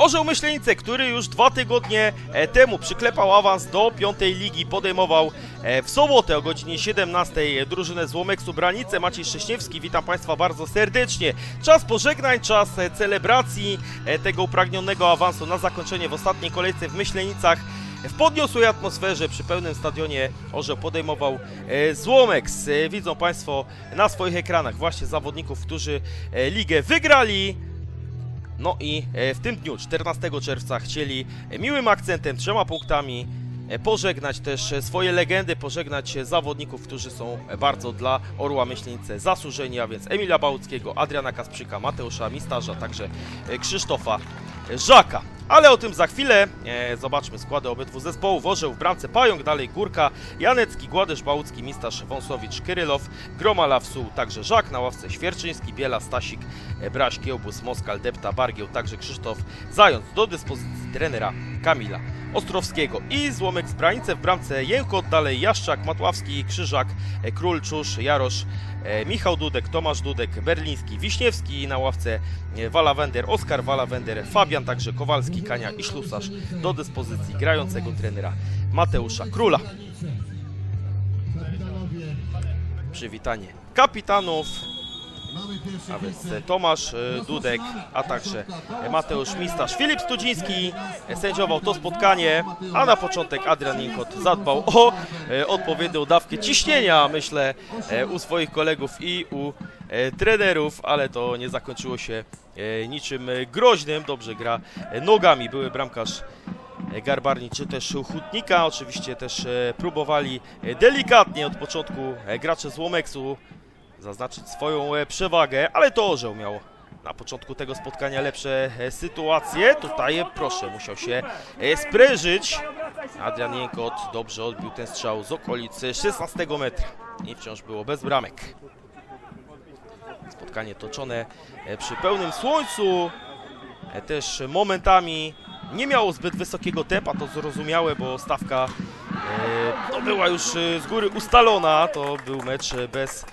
Orzeł Myślenice, który już dwa tygodnie e, temu przyklepał awans do piątej ligi, podejmował e, w sobotę o godzinie 17 drużynę z Łomeksu Branice. Maciej Szcześniewski, witam Państwa bardzo serdecznie. Czas pożegnań, czas e, celebracji e, tego upragnionego awansu na zakończenie w ostatniej kolejce w Myślenicach. W podniosłej atmosferze przy pełnym stadionie Orzeł podejmował e, Złomex. E, Widzą Państwo na swoich ekranach właśnie zawodników, którzy e, ligę wygrali. No i e, w tym dniu, 14 czerwca, chcieli miłym akcentem, trzema punktami e, pożegnać też e, swoje legendy, pożegnać zawodników, którzy są bardzo dla Orła Myślenice zasłużeni, a więc Emila Bałuckiego, Adriana Kasprzyka, Mateusza Mistarza, także Krzysztofa Żaka. Ale o tym za chwilę. E, zobaczmy składy obydwu zespołów. Orzeł w bramce Pająk, dalej Górka, Janecki, Gładysz, Bałucki, Mistarz, Wąsowicz, Kyrylow, Groma, Lawsu, także Żak, na ławce Świerczyński, Biela, Stasik, e, Braś, Kiełbus, Moskal, Depta, Bargieł, także Krzysztof Zając. Do dyspozycji trenera Kamila Ostrowskiego. I Złomek z Branice w bramce. Jękot, dalej Jaszczak, Matławski, Krzyżak, e, Król, Czusz, Jarosz, Michał Dudek, Tomasz Dudek, Berliński, Wiśniewski na ławce e, Walawender, Oskar Walawender, Fabian, także Kowalski, Kania i Ślusarz do dyspozycji grającego trenera Mateusza Króla. Przywitanie kapitanów, a więc e, Tomasz e, Dudek, a także e, Mateusz Mistasz. Filip Studziński sędziował to spotkanie, a na początek Adrian Inkot zadbał o odpowiednią dawkę ciśnienia, myślę, u swoich kolegów i u trenerów, ale to nie zakończyło się niczym groźnym. Dobrze gra nogami, były bramkarz Garbarni czy też Hutnika. Oczywiście też próbowali delikatnie od początku gracze z Łomeksu zaznaczyć swoją e, przewagę, ale to Orzeł miał na początku tego spotkania lepsze e, sytuacje. Tutaj e, proszę, musiał się sprężyć. Adrian Jękot dobrze odbił ten strzał z okolicy 16 metra i wciąż było bez bramek. Spotkanie toczone przy pełnym słońcu, też momentami nie miało zbyt wysokiego tempa, to zrozumiałe, bo stawka no, była już z góry ustalona. To był mecz bez,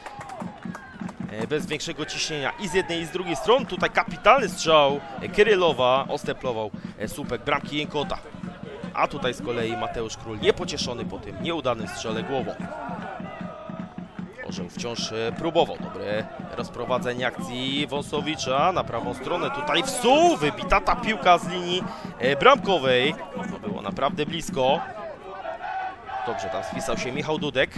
bez większego ciśnienia i z jednej i z drugiej strony. Tutaj kapitalny strzał e, Kyrylowa, ostemplował e, słupek bramki Jękota. A tutaj z kolei Mateusz Król niepocieszony po tym nieudanym strzale głową. Orzeł wciąż e, próbował. Dobre rozprowadzenie akcji Wąsowicza na prawą stronę. Tutaj w sół wybita ta piłka z linii e, bramkowej. To było naprawdę blisko. Dobrze, tam spisał się Michał Dudek.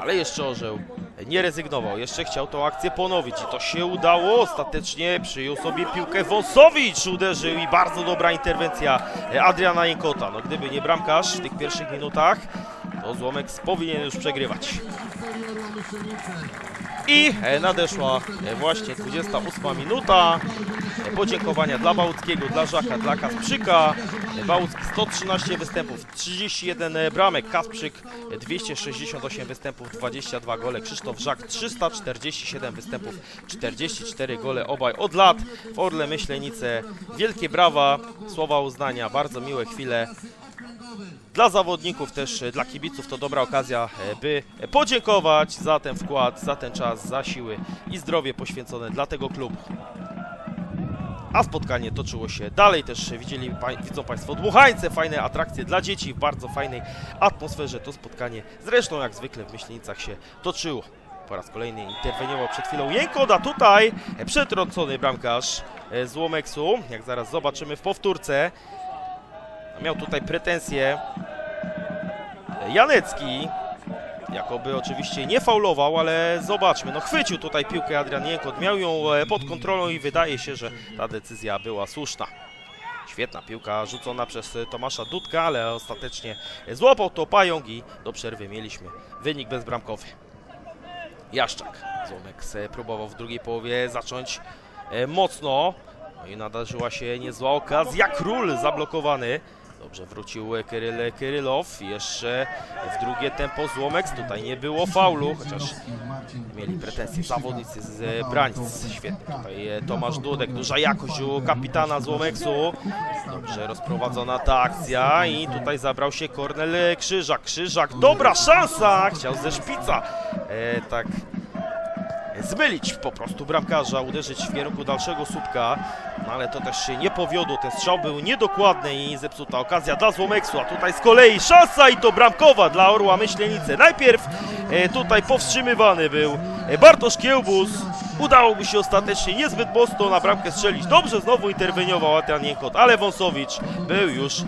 Ale jeszcze Orzeł nie rezygnował. Jeszcze chciał tą akcję ponowić i to się udało. Ostatecznie przyjął sobie piłkę Wąsowicz. Uderzył i bardzo dobra interwencja Adriana Jękota. No gdyby nie bramkarz w tych pierwszych minutach, to Złomek powinien już przegrywać. I nadeszła właśnie 28 minuta. Podziękowania dla Bałuckiego, dla Żaka, dla Kasprzyka. Bałucki 113 występów, 31 bramek. Kasprzyk e, 268 występów, 22 gole. Krzysztof Żak 347 występów, 44 gole. Obaj od lat w Orle Myślenice. Wielkie brawa, słowa uznania, bardzo miłe chwile. Dla zawodników też, dla kibiców to dobra okazja, by podziękować za ten wkład, za ten czas, za siły i zdrowie poświęcone dla tego klubu. A spotkanie toczyło się dalej, też widzieli, widzą Państwo dmuchańce, fajne atrakcje dla dzieci, w bardzo fajnej atmosferze. To spotkanie, zresztą jak zwykle w Myślenicach się toczyło. Po raz kolejny interweniował przed chwilą Jękot, a tutaj przetrącony bramkarz e, z Łomeksu, jak zaraz zobaczymy w powtórce. Miał tutaj pretensje Janecki, jakoby oczywiście nie faulował, ale zobaczmy, no chwycił tutaj piłkę Adrian Jękot, miał ją e, pod kontrolą i wydaje się, że ta decyzja była słuszna. Świetna piłka rzucona przez Tomasza Dudka, ale ostatecznie złapał to pająk i do przerwy mieliśmy wynik bezbramkowy. Jaszczak. Złomek próbował w drugiej połowie zacząć e, mocno. No i nadarzyła się niezła okazja. Król zablokowany. Dobrze wrócił e, Kyryl Kyrylow. Jeszcze w drugie tempo Złomek. Tutaj nie było faulu, chociaż mieli pretensje zawodnicy z e, Branic. Świetnie tutaj e, Tomasz Dudek. Duża jakość u kapitana Złomeksu. Dobrze rozprowadzona ta akcja i tutaj zabrał się Kornel Krzyżak. Krzyżak, dobra szansa! Chciał ze szpica. E, tak zmylić po prostu bramkarza, uderzyć w kierunku dalszego słupka. Ale to też się nie powiodło, ten strzał był niedokładny i zepsuta okazja dla Złomeksu, a tutaj z kolei szansa i to bramkowa dla Orła Myślenicy. Najpierw e, tutaj powstrzymywany był e, Bartosz Kiełbus, udało mu się ostatecznie niezbyt mocno na bramkę strzelić. Dobrze znowu interweniował Adrian Jękot, ale Wąsowicz był już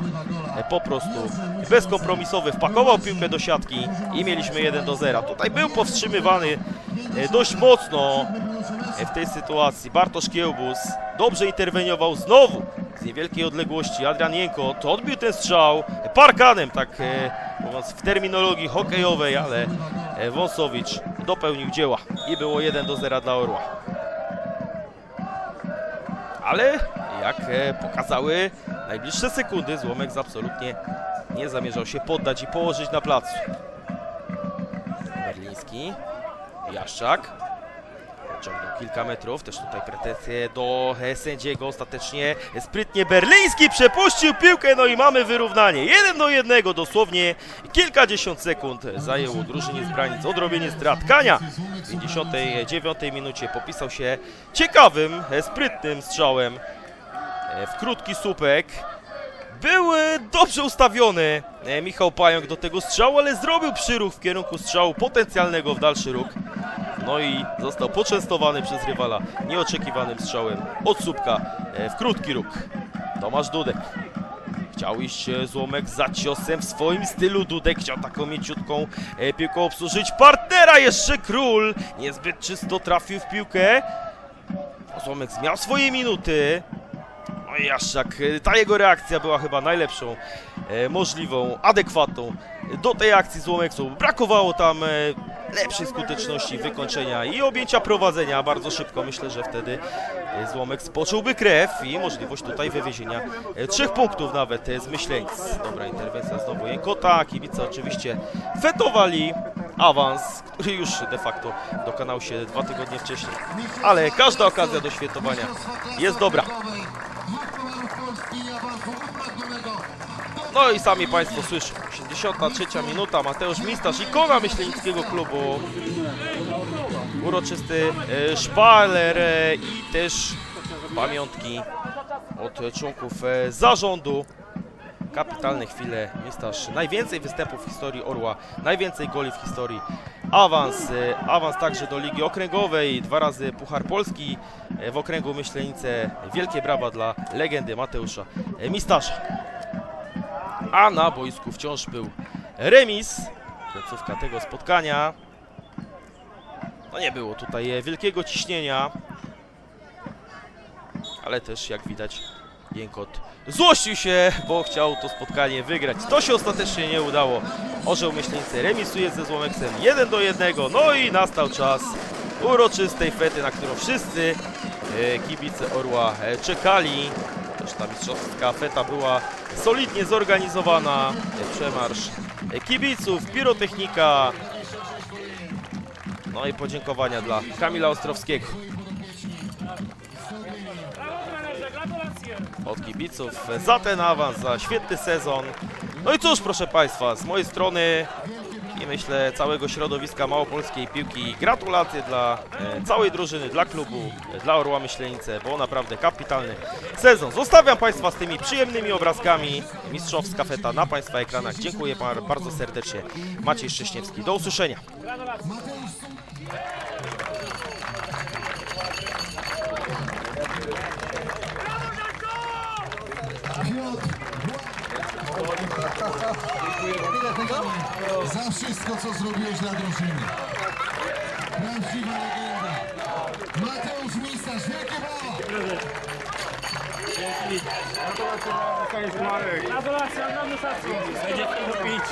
e, po prostu bezkompromisowy, wpakował piłkę do siatki i mieliśmy 1 do 0. Tutaj był powstrzymywany dość mocno w tej sytuacji. Bartosz Kiełbus dobrze interweniował znowu z niewielkiej odległości. Adrian Jękot odbił ten strzał parkanem, tak e, mówiąc w terminologii hokejowej, ale e, Wąsowicz dopełnił dzieła i było 1 do 0 dla Orła. Ale jak e, pokazały najbliższe sekundy, Złomek absolutnie nie zamierzał się poddać i położyć na placu. Berliński, Jaszczak, ciągnął kilka metrów, też tutaj pretensje do sędziego, ostatecznie sprytnie Berliński przepuścił piłkę, no i mamy wyrównanie, 1 do 1, dosłownie kilkadziesiąt sekund zajęło drużynie z Branic odrobienie strat. Kania w 59 minucie popisał się ciekawym, sprytnym strzałem e, w krótki słupek. Był dobrze ustawiony e, Michał Pająk do tego strzału, ale zrobił przyruch w kierunku strzału potencjalnego w dalszy róg. No i został poczęstowany przez rywala nieoczekiwanym strzałem od słupka e, w krótki róg. Tomasz Dudek. Chciał iść e, złomek za ciosem w swoim stylu. Dudek chciał taką mięciutką e, piłką obsłużyć partnera. Jeszcze król. Niezbyt czysto trafił w piłkę. Złomek miał swoje minuty. No i Jaszczak, ta jego reakcja była chyba najlepszą możliwą, adekwatną do tej akcji Złomeksu. Brakowało tam lepszej skuteczności wykończenia i objęcia prowadzenia bardzo szybko. Myślę, że wtedy e, Złomek spoczułby krew i możliwość tutaj wywiezienia e, trzech punktów nawet e, z Myśleńc. Dobra interwencja znowu Jękota, kibice oczywiście fetowali awans, który już de facto dokonał się dwa tygodnie wcześniej. Ale każda okazja do świętowania jest dobra. No i sami Państwo słyszą. 83 minuta, Mateusz Mistasz, ikona myślenickiego klubu. Uroczysty e, szpaler e, i też pamiątki od członków e, zarządu. Kapitalne chwile, Mistasz. Najwięcej występów w historii Orła, najwięcej goli w historii. Awans, awans także do Ligi Okręgowej, dwa razy Puchar Polski w okręgu Myślenice. Wielkie brawa dla legendy Mateusza Mistasza a na boisku wciąż był remis. Końcówka tego spotkania. No nie było tutaj wielkiego ciśnienia, ale też jak widać Jękot złościł się, bo chciał to spotkanie wygrać. To się ostatecznie nie udało. Orzeł Myśleńcy remisuje ze Złomeksem 1 do 1. No i nastał czas uroczystej fety, na którą wszyscy e, kibice Orła e, czekali. Ta mistrzowska feta była solidnie zorganizowana. Przemarsz kibiców, pirotechnika. No i podziękowania dla Kamila Ostrowskiego. Od kibiców za ten awans, za świetny sezon. No i cóż, proszę Państwa, z mojej strony i myślę całego środowiska małopolskiej piłki gratulacje dla e, całej drużyny, dla klubu, dla Orła Myślenice, bo naprawdę kapitalny sezon. Zostawiam Państwa z tymi przyjemnymi obrazkami. Mistrzowska feta na Państwa ekranach. Dziękuję bardzo serdecznie. Maciej Szcześniewski. Do usłyszenia. Wszystko, co zrobiłeś dla drużyny. Prawdziwa legenda. Mateusz Mistasz, wielkie brawa! Gratulacje, ogromny szacunek. Będzie to pić.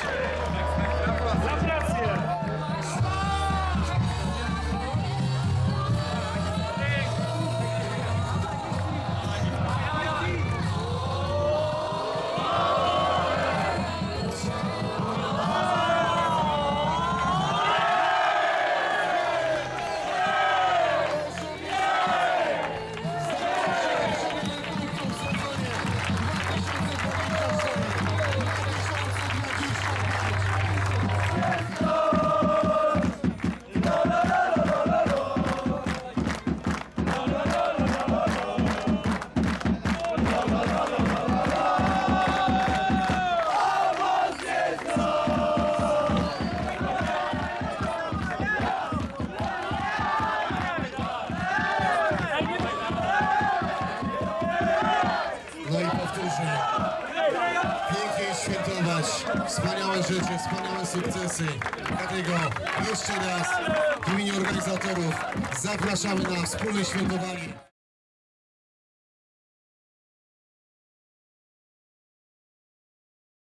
No i powtórzę. Pięknie świętować. Wspaniałe rzeczy, wspaniałe sukcesy. Dlatego jeszcze raz w imieniu organizatorów zapraszamy na wspólne świętowanie.